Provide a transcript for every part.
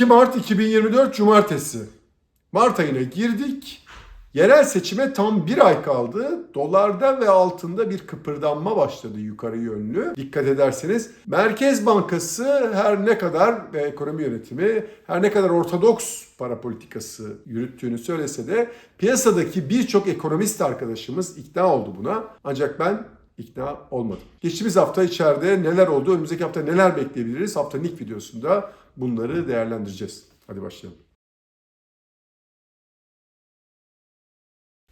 2 Mart 2024 Cumartesi. Mart ayına girdik. Yerel seçime tam bir ay kaldı. Dolarda ve altında bir kıpırdanma başladı yukarı yönlü. Dikkat ederseniz Merkez Bankası her ne kadar ve ekonomi yönetimi her ne kadar ortodoks para politikası yürüttüğünü söylese de piyasadaki birçok ekonomist arkadaşımız ikna oldu buna. Ancak ben ikna olmadım. Geçtiğimiz hafta içeride neler oldu, önümüzdeki hafta neler bekleyebiliriz? Haftanın ilk videosunda bunları değerlendireceğiz. Hadi başlayalım.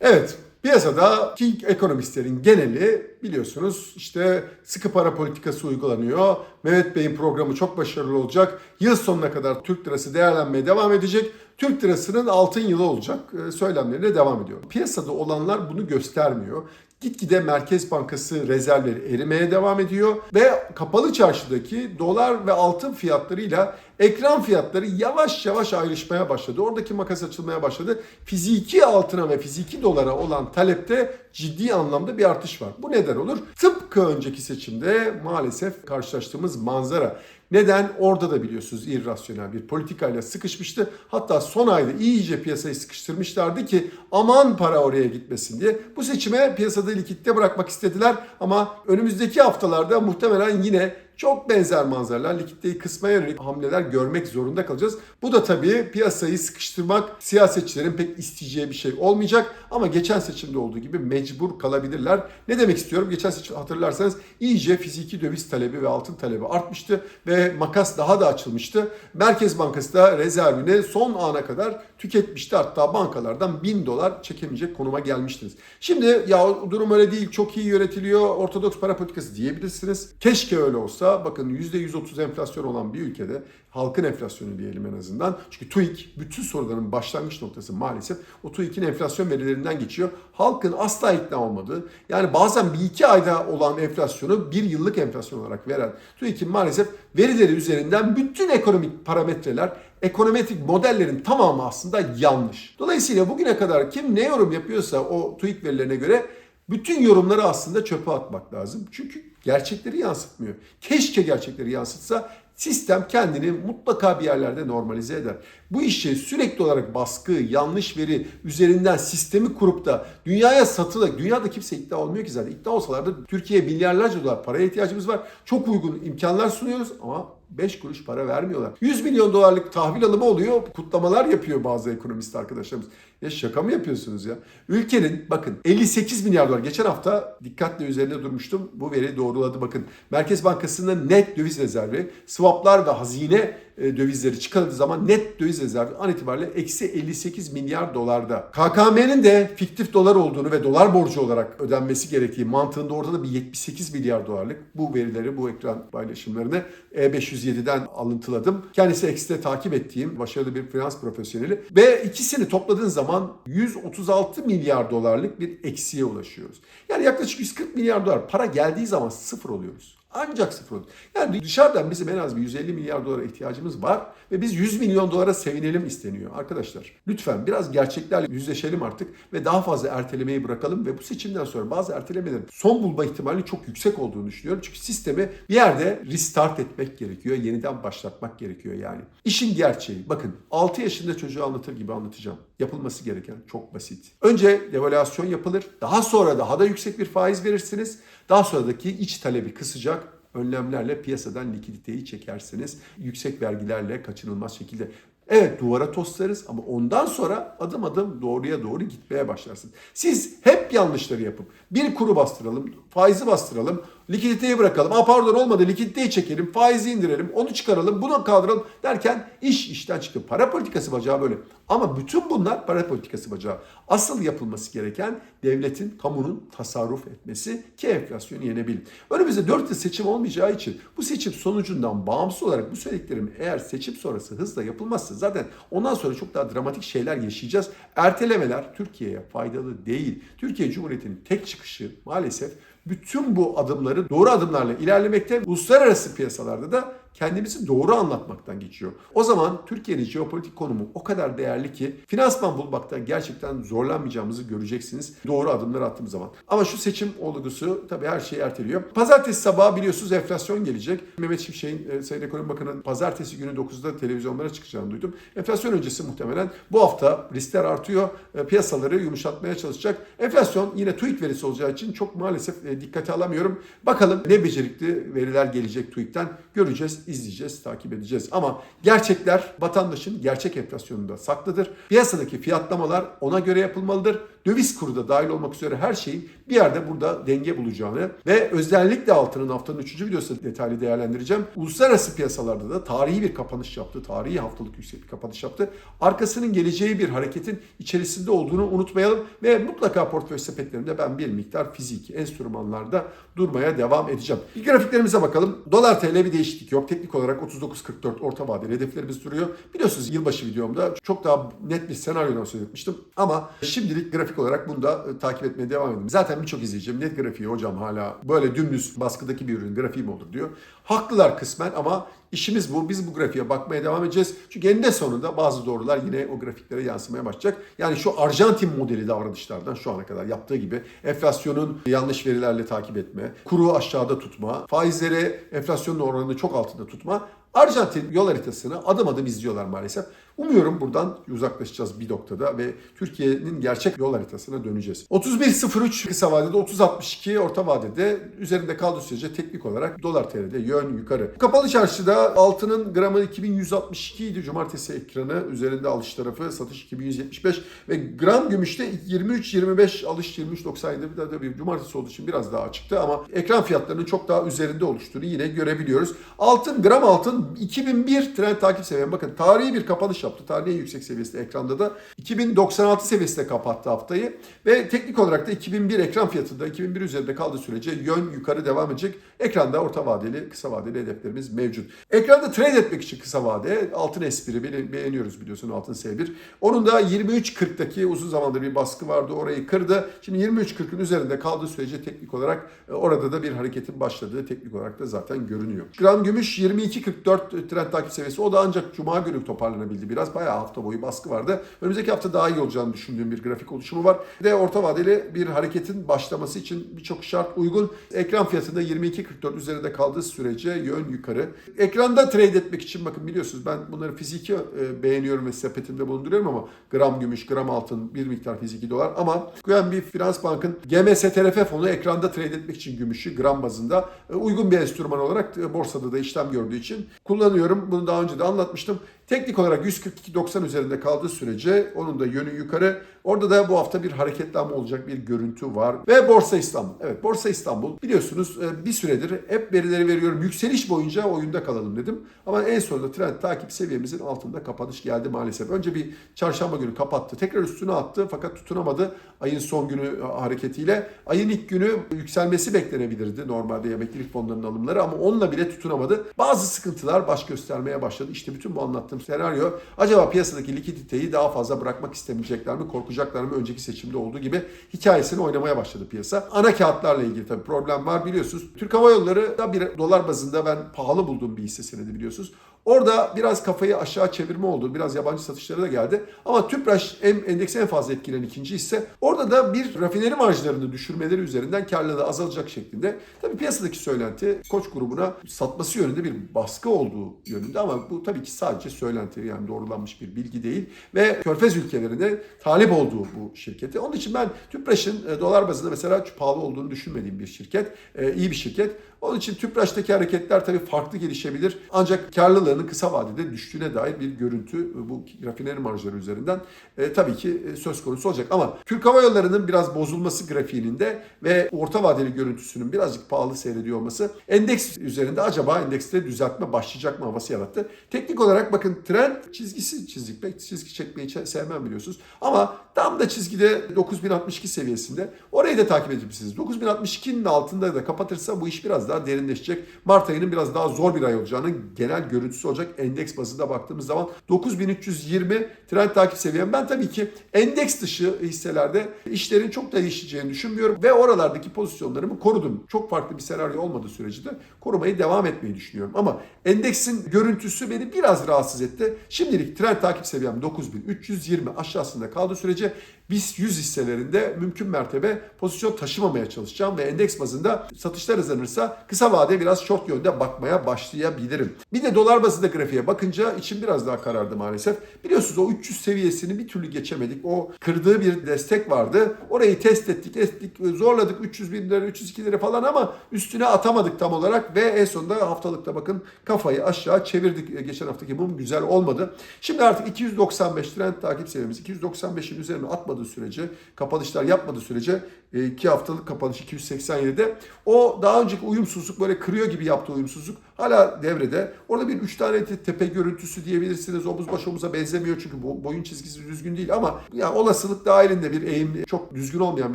Evet, piyasadaki ekonomistlerin geneli biliyorsunuz işte sıkı para politikası uygulanıyor. Mehmet Bey'in programı çok başarılı olacak. Yıl sonuna kadar Türk lirası değerlenmeye devam edecek. Türk lirasının altın yılı olacak e, söylemlerine devam ediyor. Piyasada olanlar bunu göstermiyor. Gitgide Merkez Bankası rezervleri erimeye devam ediyor ve kapalı çarşıdaki dolar ve altın fiyatlarıyla ekran fiyatları yavaş yavaş ayrışmaya başladı. Oradaki makas açılmaya başladı. Fiziki altına ve fiziki dolara olan talepte ciddi anlamda bir artış var. Bu neden olur? Tıpkı önceki seçimde maalesef karşılaştığımız manzara. Neden? Orada da biliyorsunuz irrasyonel bir politikayla sıkışmıştı. Hatta son ayda iyice piyasayı sıkıştırmışlardı ki aman para oraya gitmesin diye. Bu seçime piyasada likitte bırakmak istediler ama önümüzdeki haftalarda muhtemelen yine çok benzer manzaralar, likiditeyi kısmaya yönelik hamleler görmek zorunda kalacağız. Bu da tabii piyasayı sıkıştırmak siyasetçilerin pek isteyeceği bir şey olmayacak. Ama geçen seçimde olduğu gibi mecbur kalabilirler. Ne demek istiyorum? Geçen seçim hatırlarsanız iyice fiziki döviz talebi ve altın talebi artmıştı ve makas daha da açılmıştı. Merkez Bankası da rezervini son ana kadar tüketmişti. Hatta bankalardan 1000 dolar çekemeyecek konuma gelmiştiniz. Şimdi ya durum öyle değil, çok iyi yönetiliyor, ortodoks para politikası diyebilirsiniz. Keşke öyle olsa. Bakın %130 enflasyon olan bir ülkede halkın enflasyonu diyelim en azından. Çünkü TÜİK bütün soruların başlangıç noktası maalesef o TÜİK'in enflasyon verilerinden geçiyor. Halkın asla ikna olmadığı yani bazen bir iki ayda olan enflasyonu bir yıllık enflasyon olarak veren TÜİK'in maalesef verileri üzerinden bütün ekonomik parametreler ekonometrik modellerin tamamı aslında yanlış. Dolayısıyla bugüne kadar kim ne yorum yapıyorsa o TÜİK verilerine göre bütün yorumları aslında çöpe atmak lazım. Çünkü gerçekleri yansıtmıyor. Keşke gerçekleri yansıtsa sistem kendini mutlaka bir yerlerde normalize eder. Bu işi sürekli olarak baskı, yanlış veri üzerinden sistemi kurup da dünyaya satılarak, dünyada kimse ikna olmuyor ki zaten. İkna olsalardı Türkiye'ye milyarlarca dolar paraya ihtiyacımız var. Çok uygun imkanlar sunuyoruz ama 5 kuruş para vermiyorlar. 100 milyon dolarlık tahvil alımı oluyor. Kutlamalar yapıyor bazı ekonomist arkadaşlarımız. Ya şaka mı yapıyorsunuz ya? Ülkenin bakın 58 milyar dolar. Geçen hafta dikkatle üzerine durmuştum. Bu veri doğruladı bakın. Merkez Bankası'nın net döviz rezervi, swaplar ve hazine e, dövizleri çıkarıldığı zaman net döviz rezervi an itibariyle eksi 58 milyar dolarda. KKM'nin de fiktif dolar olduğunu ve dolar borcu olarak ödenmesi gerektiği mantığında ortada bir 78 milyar dolarlık bu verileri, bu ekran paylaşımlarını E507'den alıntıladım. Kendisi X'te takip ettiğim başarılı bir finans profesyoneli ve ikisini topladığın zaman 136 milyar dolarlık bir eksiye ulaşıyoruz. Yani yaklaşık 140 milyar dolar para geldiği zaman sıfır oluyoruz. Ancak sıfır oluyor. Yani dışarıdan bizim en az bir 150 milyar dolara ihtiyacımız var ve biz 100 milyon dolara sevinelim isteniyor. Arkadaşlar lütfen biraz gerçeklerle yüzleşelim artık ve daha fazla ertelemeyi bırakalım ve bu seçimden sonra bazı ertelemelerin son bulma ihtimali çok yüksek olduğunu düşünüyorum. Çünkü sistemi bir yerde restart etmek gerekiyor, yeniden başlatmak gerekiyor yani. İşin gerçeği bakın 6 yaşında çocuğu anlatır gibi anlatacağım. Yapılması gereken çok basit. Önce devalüasyon yapılır. Daha sonra daha da yüksek bir faiz verirsiniz. Daha sonradaki iç talebi kısacak önlemlerle piyasadan likiditeyi çekersiniz. Yüksek vergilerle kaçınılmaz şekilde. Evet duvara toslarız ama ondan sonra adım adım doğruya doğru gitmeye başlarsın. Siz hep yanlışları yapıp bir kuru bastıralım, faizi bastıralım, likiditeyi bırakalım. Aa pardon olmadı likiditeyi çekelim, faizi indirelim, onu çıkaralım, bunu kaldıralım derken iş işten çıktı. Para politikası bacağı böyle. Ama bütün bunlar para politikası bacağı. Asıl yapılması gereken devletin, kamunun tasarruf etmesi ki enflasyonu yenebilir. Önümüzde 4 yıl seçim olmayacağı için bu seçim sonucundan bağımsız olarak bu söylediklerim eğer seçim sonrası hızla yapılmazsa zaten ondan sonra çok daha dramatik şeyler yaşayacağız. Ertelemeler Türkiye'ye faydalı değil. Türkiye Cumhuriyeti'nin tek çıkışı maalesef bütün bu adımları doğru adımlarla ilerlemekte. Uluslararası piyasalarda da kendimizi doğru anlatmaktan geçiyor. O zaman Türkiye'nin jeopolitik konumu o kadar değerli ki finansman bulmaktan gerçekten zorlanmayacağımızı göreceksiniz doğru adımlar attığımız zaman. Ama şu seçim olgusu tabii her şeyi erteliyor. Pazartesi sabahı biliyorsunuz enflasyon gelecek. Mehmet Şimşek'in e, Sayın Ekonomi Bakanı'nın pazartesi günü 9'da televizyonlara çıkacağını duydum. Enflasyon öncesi muhtemelen bu hafta riskler artıyor. E, Piyasaları yumuşatmaya çalışacak. Enflasyon yine TÜİK verisi olacağı için çok maalesef e, dikkate alamıyorum. Bakalım ne becerikli veriler gelecek TÜİK'ten göreceğiz, izleyeceğiz, takip edeceğiz. Ama gerçekler vatandaşın gerçek enflasyonunda saklıdır. Piyasadaki fiyatlamalar ona göre yapılmalıdır. Döviz kuru da dahil olmak üzere her şeyin bir yerde burada denge bulacağını ve özellikle altının haftanın 3. videosunda detaylı değerlendireceğim. Uluslararası piyasalarda da tarihi bir kapanış yaptı. Tarihi haftalık yüksek bir kapanış yaptı. Arkasının geleceği bir hareketin içerisinde olduğunu unutmayalım ve mutlaka portföy sepetlerinde ben bir miktar fiziki enstrümanlarda durmaya devam edeceğim. Bir grafiklerimize bakalım. Dolar TL bir değişiklik yok. Teknik olarak 39.44 orta vadeli hedeflerimiz duruyor. Biliyorsunuz yılbaşı videomda çok daha net bir senaryodan söz etmiştim. Ama şimdilik grafik olarak bunu da e, takip etmeye devam edin. Zaten birçok izleyicim net grafiği hocam hala böyle dümdüz baskıdaki bir ürün grafiği mi olur diyor. Haklılar kısmen ama işimiz bu. Biz bu grafiğe bakmaya devam edeceğiz. Çünkü eninde sonunda bazı doğrular yine o grafiklere yansımaya başlayacak. Yani şu Arjantin modeli davranışlardan şu ana kadar yaptığı gibi enflasyonun yanlış verilerle takip etme, kuru aşağıda tutma, faizleri enflasyonun oranını çok altında tutma Arjantin yol haritasını adım adım izliyorlar maalesef. Umuyorum buradan uzaklaşacağız bir noktada ve Türkiye'nin gerçek yol haritasına döneceğiz. 31.03 kısa vadede 30.62 orta vadede üzerinde kaldığı sürece teknik olarak dolar TL'de yön yukarı. Kapalı çarşıda altının gramı 2162 idi cumartesi ekranı üzerinde alış tarafı satış 2175 ve gram gümüşte 23.25 alış 23.97 bir de bir cumartesi olduğu için biraz daha açıktı ama ekran fiyatlarının çok daha üzerinde oluştuğunu yine görebiliyoruz. Altın gram altın 2001 trend takip seviyem. Bakın tarihi bir kapanış yaptı. Tarihi yüksek seviyesi ekranda da 2096 seviyesinde kapattı haftayı ve teknik olarak da 2001 ekran fiyatında 2001 üzerinde kaldığı sürece yön yukarı devam edecek. Ekranda orta vadeli, kısa vadeli hedeflerimiz mevcut. Ekranda trade etmek için kısa vade altın espri beğeniyoruz biliyorsun altın S1. Onun da 23.40'daki uzun zamandır bir baskı vardı. Orayı kırdı. Şimdi 23.40'ın üzerinde kaldığı sürece teknik olarak e, orada da bir hareketin başladığı teknik olarak da zaten görünüyor. Gram gümüş 22.44 trend takip seviyesi. O da ancak cuma günü toparlanabildi biraz. Bayağı hafta boyu baskı vardı. Önümüzdeki hafta daha iyi olacağını düşündüğüm bir grafik oluşumu var. Bir de orta vadeli bir hareketin başlaması için birçok şart uygun. Ekran fiyatında 22.44 üzerinde kaldığı sürece yön yukarı. Ekranda trade etmek için bakın biliyorsunuz ben bunları fiziki e, beğeniyorum ve sepetimde bulunduruyorum ama gram gümüş, gram altın, bir miktar fiziki dolar ama bir Finans Bank'ın GMSTRF fonu ekranda trade etmek için gümüşü gram bazında e, uygun bir enstrüman olarak e, borsada da işlem gördüğü için kullanıyorum. Bunu daha önce de anlatmıştım. Teknik olarak 142.90 üzerinde kaldığı sürece onun da yönü yukarı. Orada da bu hafta bir hareketlenme olacak bir görüntü var. Ve Borsa İstanbul. Evet Borsa İstanbul biliyorsunuz e, bir süredir hep verileri veriyorum. Yükseliş boyunca oyunda kalalım dedim. Ama en sonunda trend takip seviyemizin altında kapanış geldi maalesef. Önce bir çarşamba günü kapattı. Tekrar üstüne attı fakat tutunamadı ayın son günü e, hareketiyle. Ayın ilk günü yükselmesi beklenebilirdi normalde emeklilik fonlarının alımları ama onunla bile tutunamadı. Bazı sıkıntılar baş göstermeye başladı. İşte bütün bu anlattığım senaryo acaba piyasadaki likiditeyi daha fazla bırakmak istemeyecekler mi, korkacaklar mı önceki seçimde olduğu gibi hikayesini oynamaya başladı piyasa. Ana kağıtlarla ilgili tabii problem var biliyorsunuz. Türk Hava Yolları da bir dolar bazında ben pahalı bulduğum bir hisse senedi biliyorsunuz. Orada biraz kafayı aşağı çevirme oldu. Biraz yabancı satışlara da geldi. Ama Tüpraş en, endeksi en fazla etkilenen ikinci hisse. Orada da bir rafineri marjlarını düşürmeleri üzerinden karlılığı azalacak şeklinde. Tabii piyasadaki söylenti Koç grubuna satması yönünde bir baskı olduğu yönünde ama bu tabii ki sadece söylenti yani doğrulanmış bir bilgi değil. Ve Körfez ülkelerine talip olduğu bu şirketi. Onun için ben Tüpraş'ın e, dolar bazında mesela pahalı olduğunu düşünmediğim bir şirket. E, iyi bir şirket. Onun için Tüpraş'taki hareketler tabii farklı gelişebilir. Ancak karlılığının kısa vadede düştüğüne dair bir görüntü bu rafineri marjları üzerinden e, tabii ki e, söz konusu olacak. Ama Türk Hava Yolları'nın biraz bozulması grafiğinin de ve orta vadeli görüntüsünün birazcık pahalı seyrediyor olması endeks üzerinde acaba endekste düzeltme başlayacak mı havası yarattı. Teknik olarak bakın trend çizgisi çizdik. Pek çizgi çekmeyi sevmem biliyorsunuz. Ama tam da çizgide 9062 seviyesinde. Orayı da takip edebilirsiniz. 9062'nin altında da kapatırsa bu iş biraz daha derinleşecek. Mart ayının biraz daha zor bir ay olacağının genel görüntüsü olacak. Endeks bazında baktığımız zaman 9320 trend takip seviyem. Ben tabii ki endeks dışı hisselerde işlerin çok da değişeceğini düşünmüyorum ve oralardaki pozisyonlarımı korudum. Çok farklı bir senaryo olmadığı sürece de korumayı devam etmeyi düşünüyorum. Ama endeksin görüntüsü beni biraz rahatsız etti. Şimdilik trend takip seviyem 9320 aşağısında kaldığı sürece BIST 100 hisselerinde mümkün mertebe pozisyon taşımamaya çalışacağım ve endeks bazında satışlar hızlanırsa kısa vade biraz short yönde bakmaya başlayabilirim. Bir de dolar bazında grafiğe bakınca içim biraz daha karardı maalesef. Biliyorsunuz o 300 seviyesini bir türlü geçemedik. O kırdığı bir destek vardı. Orayı test ettik, ettik, zorladık 300 bin lira, 302 lira falan ama üstüne atamadık tam olarak ve en sonunda haftalıkta bakın kafayı aşağı çevirdik. Geçen haftaki mum güzel olmadı. Şimdi artık 295 trend takip seviyemiz 295'in üzerine atmadığı sürece, kapanışlar yapmadığı sürece 2 haftalık kapanış 287'de o daha önceki uyumsuzluk böyle kırıyor gibi yaptığı uyumsuzluk hala devrede. Orada bir 3 tane te- tepe görüntüsü diyebilirsiniz. Omuz baş omuza benzemiyor çünkü bo- boyun çizgisi düzgün değil ama ya olasılık dahilinde bir eğim çok düzgün olmayan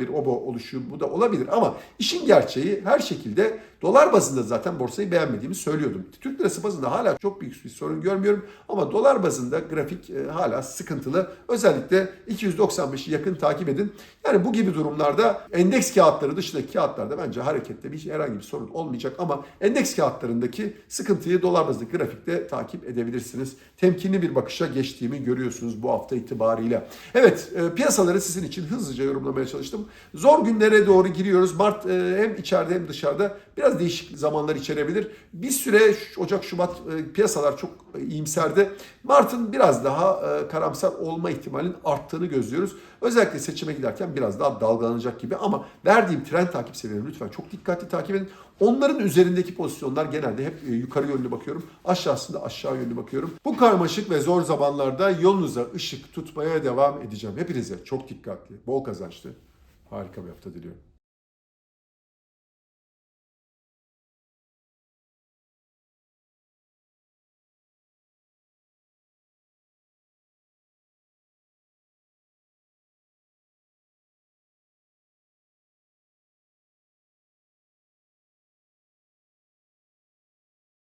bir obo oluşuyor. Bu da olabilir ama işin gerçeği her şekilde dolar bazında zaten borsayı beğenmediğimi söylüyordum. Türk lirası bazında hala çok büyük bir sorun görmüyorum ama dolar bazında grafik e, hala sıkıntılı. Özellikle 295'i yakın takip edin. Yani bu gibi durumlarda endeks kağıtları dışındaki kağıtlarda bence harekette bir herhangi bir sorun olmayacak ama endeks kağıtlarındaki sıkıntıyı dolar bazlı grafikte takip edebilirsiniz. Temkinli bir bakışa geçtiğimi görüyorsunuz bu hafta itibariyle. Evet e, piyasaları sizin için hızlıca yorumlamaya çalıştım. Zor günlere doğru giriyoruz. Mart e, hem içeride hem dışarıda biraz değişik zamanlar içerebilir. Bir süre Ocak, Şubat e, piyasalar çok e, iyimserdi. Mart'ın biraz daha karamsar olma ihtimalinin arttığını gözlüyoruz. Özellikle seçime giderken biraz daha dalgalanacak gibi ama verdiğim trend takip seviyelerini lütfen çok dikkatli takip edin. Onların üzerindeki pozisyonlar genelde hep e, yukarı yönlü bakıyorum. Aşağısında aşağı yönlü bakıyorum. Bu karmaşık ve zor zamanlarda yolunuza ışık tutmaya devam edeceğim. Hepinize çok dikkatli, bol kazançlı, harika bir hafta diliyorum.